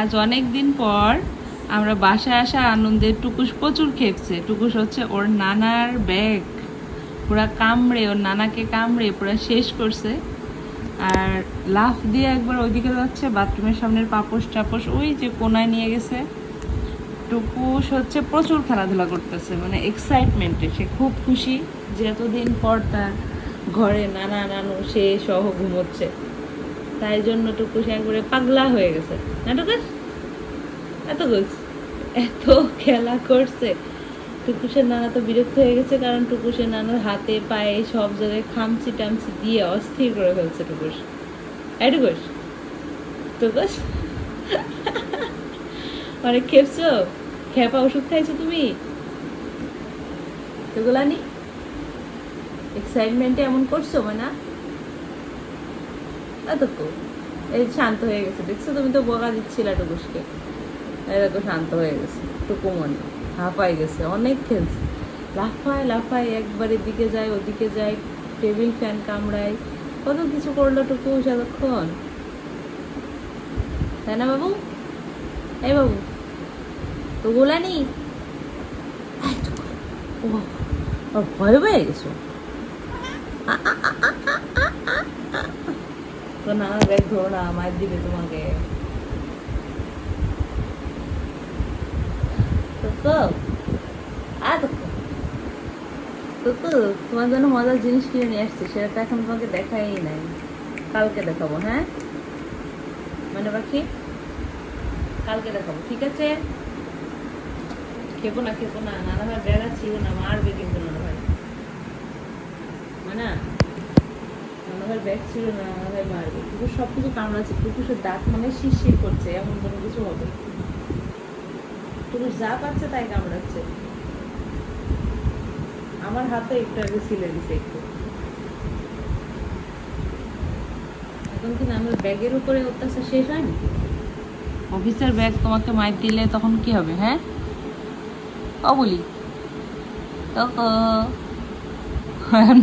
আজ অনেক দিন পর আমরা বাসায় আসা আনন্দে টুকুস প্রচুর খেপছে। টুকুস হচ্ছে ওর নানার ব্যাগ। পুরা কামড়ে, ওর নানাকে কামড়ে পুরা শেষ করছে। আর লাফ দিয়ে একবার ওইদিকে যাচ্ছে, বাথরুমের সামনের পাপোশ টাপোশ ওই যে কোনায় নিয়ে গেছে। টুকুস হচ্ছে প্রচুর খেলাধুলা করতেছে মানে এক্সাইটমেন্টে সে খুব খুশি যে এতদিন পর তার ঘরে নানা নানু সে সহ ঘুমোচ্ছে। তাই জন্য টুকুস একবারে পাগলা হয়ে গেছে। না টুকুস এত গুছ। এত খেলা করছে। টুকুসের নানা তো বিরক্ত হয়ে গেছে কারণ টুকুসের নানার হাতে, পায়ে সব জায়গায় খামচি টামচি দিয়ে অস্থির করে ফেলছে টুকুস এই টুকুস টুকুস অনেক খেপছো? খেপা ওষুধ খাইছো তুমি? তোগুলানি এক্সাইটমেন্টে এমন করছ মানে? এতক্ষণ এই শান্ত হয়ে গেছে। দেখছ তুমি তো বকা দিচ্ছিলা টুকুসকে দেখো, শান্ত হয়ে গেছে। টুকু মনে। হাঁপাই গেছে। অনেক খেলছে। লাফায় লাফায় একবার এদিকে যায়, ওদিকে যায়, টেবিল ফ্যান কামড়ায়। কত কিছু করল টুকু এতক্ষণ তাই না বাবু? এই বাবু, তো গোলানি? ও ভয় পেয়ে গেছো। তো না ব্যাগ না মায়ের দিবে তোমাকে তো তো তোমার জন্য মজার জিনিস কিনে নিয়ে আসছি সেটা তো এখন তোমাকে দেখাই নাই কালকে দেখাবো হ্যাঁ মানে পাখি কালকে দেখাবো ঠিক আছে খেপো না খেপো না নানা ব্যাগ ছিল না মারবে কিন্তু নানা ভাই মানে নানা ভাই ব্যাগ ছিল না কিন্তু সব কিছু কামড়াচ্ছে দাঁত মানে শিরশির করছে, এমন কোনো কিছু হবে যা পাচ্ছে তাই কামড়াচ্ছে। আমার হাতে একটু আগে ছিলে দিছে একটু। এখন কি না আমার ব্যাগের উপরে অত্যাচার শেষ হয়নি? অফিসের ব্যাগ তোমাকে মাইর দিলে তখন কি হবে হ্যাঁ? ও বলি।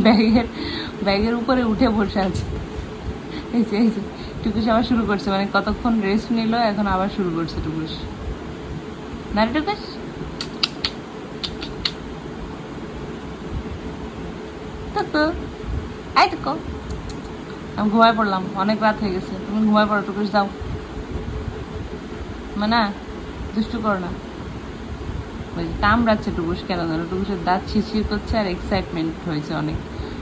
ব্যাগের ব্যাগের উপরে উঠে বসে আছে। এই যে এই যে টুকুস আবার শুরু করছে মানে কতক্ষণ রেস্ট নিল, এখন আবার শুরু করছে টুকুস না রে টুকুস আমি ঘুমায় পড়লাম, অনেক রাত হয়ে গেছে। তুমি ঘুমায় পড়ো টুকুস দাও। মানে দুষ্টু করো না। কামড়াচ্ছে টুকুস কেন যেন টুকুসের দাঁত শিরশির করছে আর এক্সাইটমেন্ট হয়েছে অনেক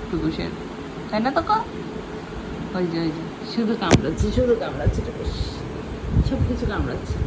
টুকুসের তাই না তো ক ওই যে ওই যে, শুধু কামড়াচ্ছে শুধু কামড়াচ্ছে টুকুস সব কিছু কামড়াচ্ছে।